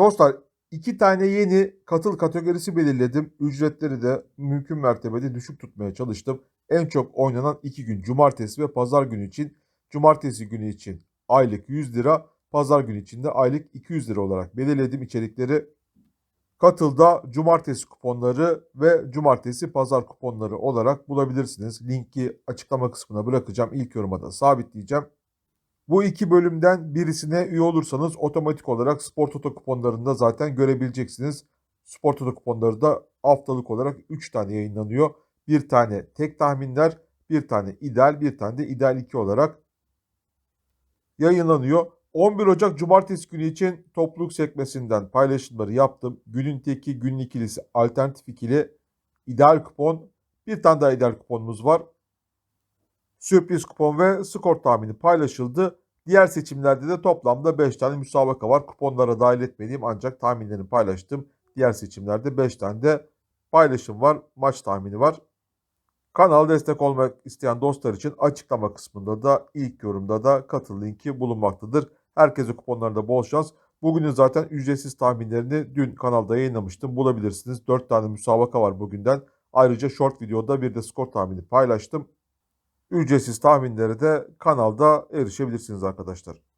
Dostlar iki tane yeni katıl kategorisi belirledim. Ücretleri de mümkün mertebede düşük tutmaya çalıştım. En çok oynanan iki gün cumartesi ve pazar günü için. Cumartesi günü için aylık 100 lira, pazar günü için de aylık 200 lira olarak belirledim içerikleri. Katılda cumartesi kuponları ve cumartesi pazar kuponları olarak bulabilirsiniz. Linki açıklama kısmına bırakacağım. İlk yoruma da sabitleyeceğim. Bu iki bölümden birisine üye olursanız otomatik olarak Spor Toto kuponlarında zaten görebileceksiniz. Spor Toto kuponları da haftalık olarak 3 tane yayınlanıyor. Bir tane tek tahminler, bir tane ideal, bir tane de ideal 2 olarak yayınlanıyor. 11 Ocak Cumartesi günü için topluluk sekmesinden paylaşımları yaptım. Günün teki, günün ikilisi, alternatif ikili, ideal kupon, bir tane daha ideal kuponumuz var. Sürpriz kupon ve skor tahmini paylaşıldı. Diğer seçimlerde de toplamda 5 tane müsabaka var. Kuponlara dahil etmediğim ancak tahminlerini paylaştım. Diğer seçimlerde 5 tane de paylaşım var. Maç tahmini var. Kanal destek olmak isteyen dostlar için açıklama kısmında da ilk yorumda da katıl linki bulunmaktadır. Herkese kuponlarda bol şans. Bugünün zaten ücretsiz tahminlerini dün kanalda yayınlamıştım. Bulabilirsiniz. 4 tane müsabaka var bugünden. Ayrıca short videoda bir de skor tahmini paylaştım. Ücretsiz tahminlere de kanalda erişebilirsiniz arkadaşlar.